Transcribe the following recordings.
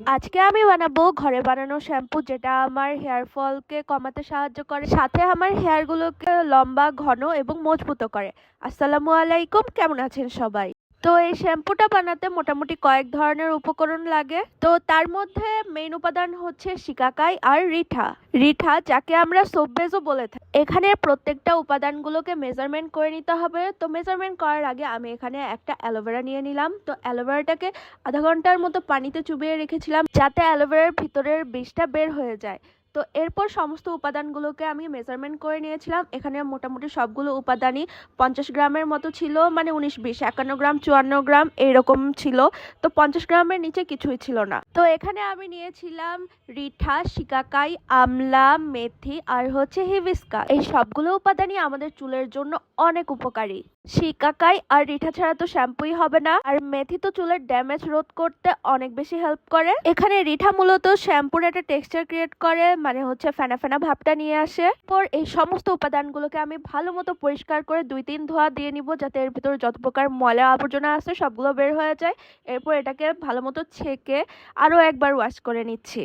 আজকে আমি বানাবো, ঘরে বানানো শ্যাম্পু যেটা আমার হেয়ার ফলকে কমাতে সাহায্য করে। সাথে আমার হেয়ারগুলোকে লম্বা, ঘন এবং মজবুত করে। আসসালামু আলাইকুম, কেমন আছেন সবাই? তো এই শ্যাম্পুটা বানাতে মোটামুটি কয়েক ধরনের উপকরণ লাগে। তো তার মধ্যে মেইন উপাদান হচ্ছে শিকাকাই আর রিঠা। রিঠা, যাকে আমরা সোপবেজও বলে থাকি। এখানে প্রত্যেকটা উপাদানগুলোকে মেজারমেন্ট করে নিতে হবে। তো মেজারমেন্ট করার আগে আমি এখানে একটা অ্যালোভেরা নিয়ে নিলাম। তো অ্যালোভেরাটাকে আধা ঘণ্টার মতো পানিতে চুবিয়ে রেখেছিলাম, যাতে অ্যালোভেরার ভিতরের বিষটা বের হয়ে যায়। তো এরপর সমস্ত উপাদানগুলোকে আমি মেজারমেন্ট করে নিয়েছিলাম। এখানে মোটামুটি সবগুলো উপাদানই পঞ্চাশ গ্রামের মতো ছিল মানে উনিশ, বিশ, একান্ন গ্রাম, চুয়ান্ন গ্রাম এইরকম ছিল। তো পঞ্চাশ গ্রামের নিচে কিছুই ছিল না। তো এখানে আমি নিয়েছিলাম রিঠা, শিকাকাই, আমলা, মেথি আর হচ্ছে হিবিস্কা এই সবগুলো উপাদানই আমাদের চুলের জন্য অনেক উপকারী। শিকাকাই আর রিঠা ছাড়া তো শ্যাম্পুই হবে না। আর মেথি তো চুলের ড্যামেজ রোধ করতে অনেক বেশি হেল্প করে। এখানে রিঠা মূলত শ্যাম্পুর একটা টেক্সচার ক্রিয়েট করে মানে হচ্ছে ফেনা ফেনা ভাবটা নিয়ে আসে। পর এই সমস্ত উপাদানগুলোকে আমি ভালো মতো পরিষ্কার করে দুই তিন ধোয়া দিয়ে নিব, যাতে এর ভিতরে যত প্রকার ময়লা আবর্জনা আছে সবগুলো বের হয়ে যায়। এরপর এটাকে ভালো মতো ছেঁকে আরও একবার ওয়াশ করে নিচ্ছি।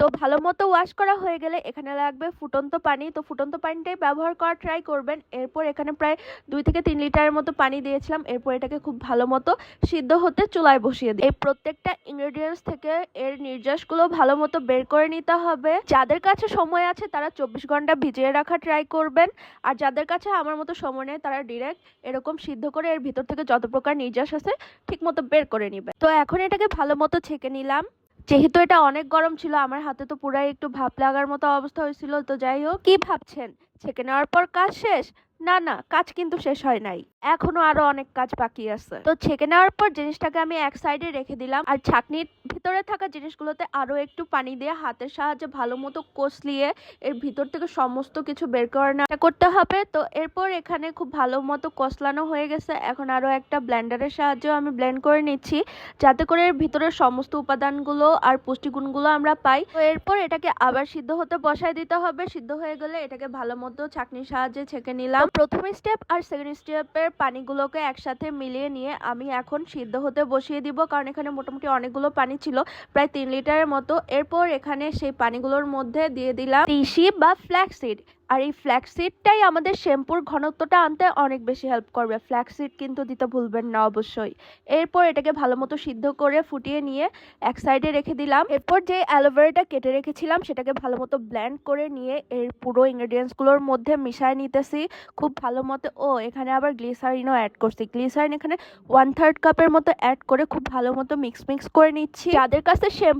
তো ভালো মতো ওয়াশ করা হয়ে গেলে এখানে লাগবে ফুটন্ত পানি। তো ফুটন্ত পানিটাই ব্যবহার করা ট্রাই করবেন। এরপর এখানে প্রায় দুই থেকে তিন লিটারের মতো পানি দিয়েছিলাম। এরপর এটাকে খুব ভালো মতো সিদ্ধ হতে চুলায় বসিয়ে দিই এই প্রত্যেকটা ইনগ্রেডিয়েন্টস থেকে এর নির্যাসগুলো ভালো মতো বের করে নিতে হবে। যাদের কাছে সময় আছে তারা চব্বিশ ঘণ্টা ভিজিয়ে রাখা ট্রাই করবেন। আর যাদের কাছে আমার মতো সময় নেই তারা ডিরেক্ট এরকম সিদ্ধ করে এর ভিতর থেকে যত প্রকার নির্যাস আছে ঠিক মতো বের করে নেবে তো এখন এটাকে ভালো মতো ছেঁকে নিলাম। যেহেতু এটা অনেক গরম ছিল, আমার হাতে তো পুরাই একটু ভাপ লাগার মতো অবস্থা হয়েছিল, তো যাই হোক। কি ভাবছেন? ছেঁকে নেওয়ার পর কাজ শেষ? না না, কাজ কিন্তু শেষ হয় নাই। এখনও আরও অনেক কাজ বাকি আছে। তো ছেঁকে নেওয়ার পর জিনিসটাকে আমি এক সাইডে রেখে দিলাম। আর ছাকনির ভিতরে থাকা জিনিসগুলোতে আরও একটু পানি দিয়ে হাতের সাহায্যে ভালো মতো কষলিয়ে এর ভিতর থেকে সমস্ত কিছু বের করে নেওয়া করতে হবে। তো এরপর এখানে খুব ভালো মতো কষলানো হয়ে গেছে। এখন আরও একটা ব্লেন্ডারের সাহায্যে আমি ব্লেন্ড করে নিচ্ছি। যাতে করে এর ভিতরের সমস্ত উপাদানগুলো আর পুষ্টিগুণগুলো আমরা পাই। তো এরপর এটাকে আবার সিদ্ধ হতে বসায় দিতে হবে। সিদ্ধ হয়ে গেলে এটাকে ভালো মতো ছাকনির সাহায্যে ছেঁকে নিলাম। প্রথম স্টেপ আর সেকেন্ড স্টেপের পানিগুলোকে একসাথে মিলিয়ে নিয়ে আমি এখন সিদ্ধ হতে বসিয়ে দিব, কারণ এখানে মোটামুটি অনেকগুলো পানি ছিল, প্রায় তিন লিটারের মতো। এরপর এখানে সেই পানিগুলোর মধ্যে দিয়ে দিলাম। তিসি বা ফ্ল্যাক্সিড আর এই ফ্ল্যাক্সিডটাই আমাদের শ্যাম্পুর ঘনত্বটা আনতে অনেক বেশি হেল্প করবে। ফ্ল্যাক্সিড কিন্তু দিতে ভুলবেন না অবশ্যই। এরপর এটাকে ভালো মতো সিদ্ধ করে ফুটিয়ে নিয়ে এক সাইডে রেখে দিলাম। এরপর যে অ্যালোভেরাটা কেটে রেখেছিলাম, সেটাকে ভালো মতো ব্ল্যান্ড করে নিয়ে এর পুরো ইনগ্রেডিয়েন্টসগুলোর মধ্যে মিশায় নিতেছি। খুব ভালো মতো, ও, এখানে আবার গ্লিসারিনও অ্যাড করছি। গ্লিসারিন এখানে ওয়ান থার্ড কাপের মতো অ্যাড করে খুব ভালো মতো মিক্স মিক্স করে নিচ্ছি। যাদের কাছে শ্যাম্পু